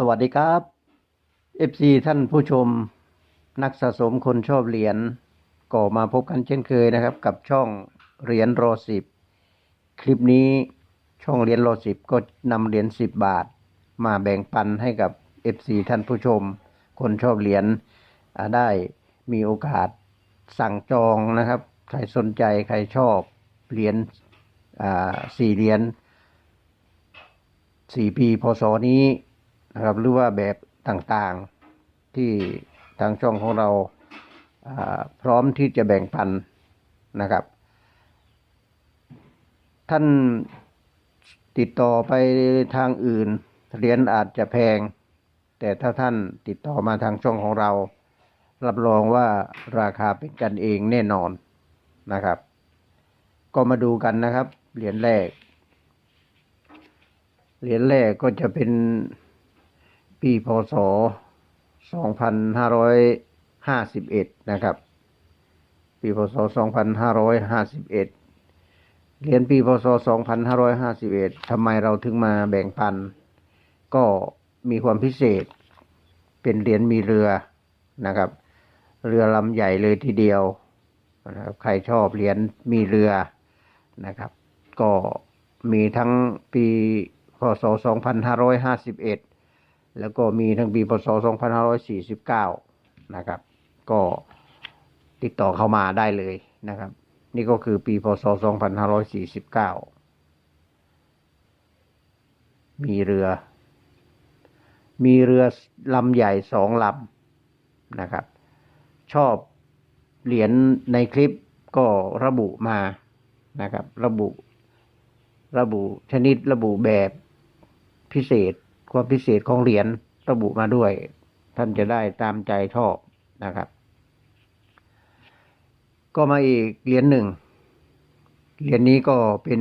สวัสดีครับ FC ท่านผู้ชมนักสะสมคนชอบเหรียญก็มาพบกันเช่นเคยนะครับ กับช่องเหรียญรอสิบคลิปนี้ช่องเหรียญรอสิบก็นำเหรียญสิบบาท มาแบ่งปันให้กับ FC ท่านผู้ชม คนชอบเหรียญได้มีโอกาสสั่งจองนะครับ ใครสนใจใครชอบเหรียญอ่าสี่เหรียญสี่ปีพศนี้ นะครับหรือว่าแบบต่างๆที่ทางช่องของเราพร้อมที่จะแบ่งปันนะครับ ท่านติดต่อไปทางอื่นเหรียญอาจจะแพง แต่ถ้าท่านติดต่อมาทางช่องของเรา รับรองว่าราคาเป็นกันเองแน่นอนนะครับ ก็มาดูกันนะครับ เหรียญแรก เหรียญแรกก็จะเป็น ปีพศ 2551 นะครับ ปีพศ 2551เหรียญปีพศ 2551ทำไมเราถึงมาแบ่งปัน ก็มีความพิเศษ เป็นเหรียญมีเรือนะครับ เรือลำใหญ่เลยทีเดียวนะครับใครชอบเหรียญมีเรือนะครับ ก็มีทั้งปีพศ 2551 แล้วก็มีทั้งปีพศ 2549 นะครับ ก็ติดต่อเข้ามาได้เลยนะครับ นี่ก็คือปีพศ 2549 มีเรือ มีเรือลำใหญ่สองลำนะครับ ชอบเหรียญในคลิปก็ระบุมานะครับ ระบุ ระบุชนิดระบุแบบพิเศษ ความพิเศษของเหรียญระบุมาด้วย ท่านจะได้ตามใจชอบนะครับ ก็มาอีกเหรียญหนึ่งเหรียญนี้ก็เป็น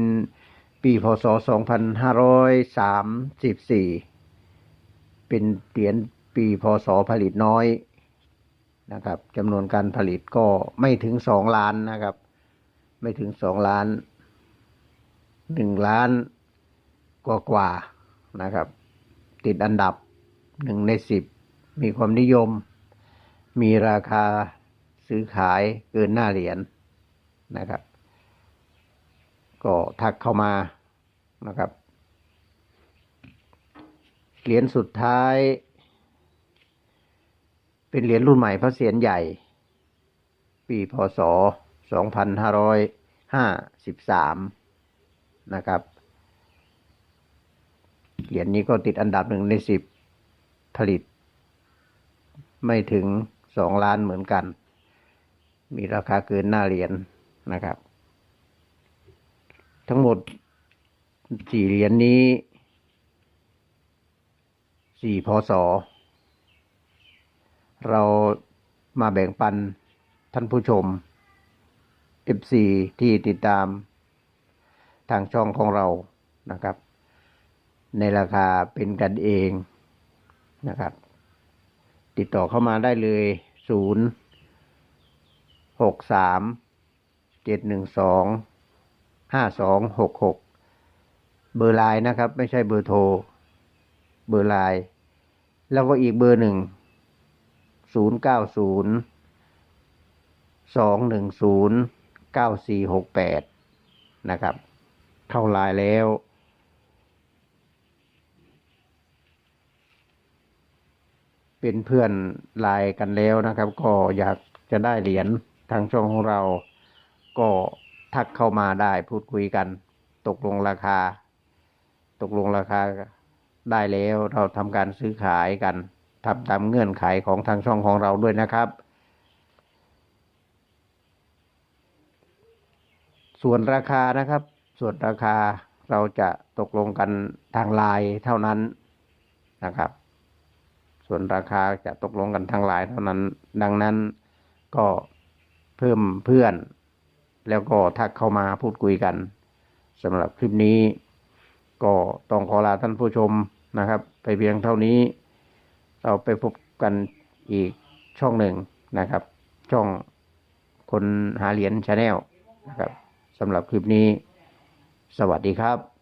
ปีพศ 2534 เป็นเหรียญปีพศผลิตน้อยนะครับจำนวนการผลิตก็ไม่ถึงสองล้านนะครับ ไม่ถึงสองล้านหนึ่งล้านกว่ากว่านะครับ ติดอันดับหนึ่งในสิบมีความนิยม มีราคาซื้อขายเกินหน้าเหรียญนะครับ ก็ทักเข้ามานะครับ เหรียญสุดท้าย เป็นเหรียญรุ่นใหม่พระเศียรใหญ่ ปีพศ 2553 นะครับ เหรียญนี้ก็ติดอันดับหนึ่งในสิบผลิต ไม่ถึงสองล้านเหมือนกัน มีราคาเกินหน้าเหรียญนะครับ ทั้งหมดสี่เหรียญนี้สี่พศเรามาแบ่งปันท่านผู้ชม FC ที่ติดตามทางช่องของเรานะครับ ในราคาเป็นกันเองนะครับ ติดต่อเข้ามาได้เลย ศูนย์หกสามเจ็ดหนึ่งสองห้าสองหกหกเบอร์ไลน์นะครับ ไม่ใช่เบอร์โทร เบอร์ไลน์แล้วก็อีกเบอร์หนึ่งศูนย์เก้าศูนย์สองหนึ่งศูนย์เก้าสี่หกแปดนะครับ เข้าไลน์แล้ว เป็นเพื่อนไลน์กันแล้วนะครับ ก็อยากจะได้เหรียญทางช่องของเรา ก็ทักเข้ามาได้พูดคุยกัน ตกลงราคา ตกลงราคาได้แล้วเราทำการซื้อขายกันทำตามเงื่อนไขของทางช่องของเราด้วยนะครับ ส่วนราคานะครับ ส่วนราคาเราจะตกลงกันทางไลน์เท่านั้นนะครับ ส่วนราคาจะตกลงกันทางไลน์เท่านั้น ดังนั้นก็เพิ่มเพื่อน แล้วก็ทักเข้ามาพูดคุยกันสำหรับคลิปนี้ ก็ต้องขอลาท่านผู้ชมนะครับ ไปเพียงเท่านี้ เราไปพบกันอีกช่องหนึ่งนะครับ ช่องคนหาเหรียญชาแนลนะครับสำหรับคลิปนี้ สวัสดีครับ